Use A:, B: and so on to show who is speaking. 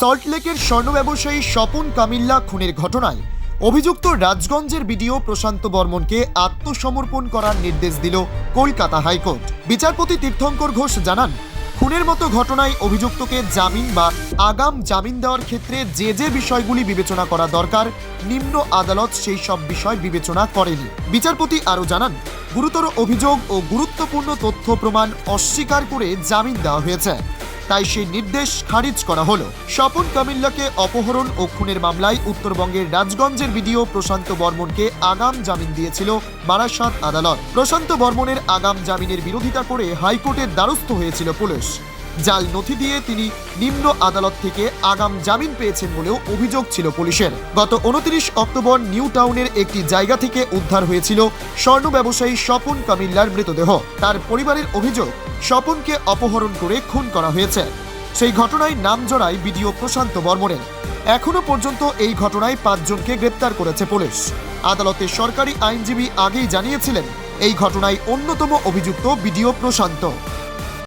A: সল্টলেকের স্বর্ণ ব্যবসায়ী স্বপন কামিল্লা খুনের ঘটনায় অভিযুক্ত রাজগঞ্জের বিডিও প্রশান্ত বর্মনকে আত্মসমর্পণ করার নির্দেশ দিল কলকাতা হাইকোর্ট। বিচারপতি তীর্থঙ্কর ঘোষ জানান, খুনের মতো ঘটনায় অভিযুক্তকে জামিন বা আগাম জামিন দেওয়ার ক্ষেত্রে যে যে বিষয়গুলি বিবেচনা করা দরকার, নিম্ন আদালত সেই সব বিষয় বিবেচনা করেনি। বিচারপতি আরও জানান, গুরুতর অভিযোগ ও গুরুত্বপূর্ণ তথ্য প্রমাণ অস্বীকার করে জামিন দেওয়া হয়েছে। তাই সেই নির্দেশ খারিজ করা হলো। স্বপন কামিল্লাকে অপহরণ ও খুনের মামলায় উত্তরবঙ্গের রাজগঞ্জের বিডিও প্রশান্ত বর্মনকে আগাম জামিন দিয়েছিল বারাসাত আদালত। প্রশান্ত বর্মনের আগাম জামিনের বিরোধিতা করে হাইকোর্টের দ্বারস্থ হয়েছিল পুলিশ। জাল নথি দিয়ে তিনি নিম্ন আদালত থেকে আগাম জামিন পেয়েছেন বলেও অভিযোগ ছিল পুলিশের। গত উনত্রিশ অক্টোবর নিউ টাউনের একটি জায়গা থেকে উদ্ধার হয়েছিল স্বর্ণ ব্যবসায়ী স্বপন কামিল্লার মৃতদেহ। তার পরিবারের অভিযোগ, স্বপনকে অপহরণ করে খুন করা হয়েছে। সেই ঘটনায় নাম জড়ায় বিডিও প্রশান্ত বর্মনের। এখনও পর্যন্ত এই ঘটনায় পাঁচজনকে গ্রেপ্তার করেছে পুলিশ। আদালতে সরকারি আইনজীবী আগেই জানিয়েছিলেন, এই ঘটনায় অন্যতম অভিযুক্ত বিডিও প্রশান্ত।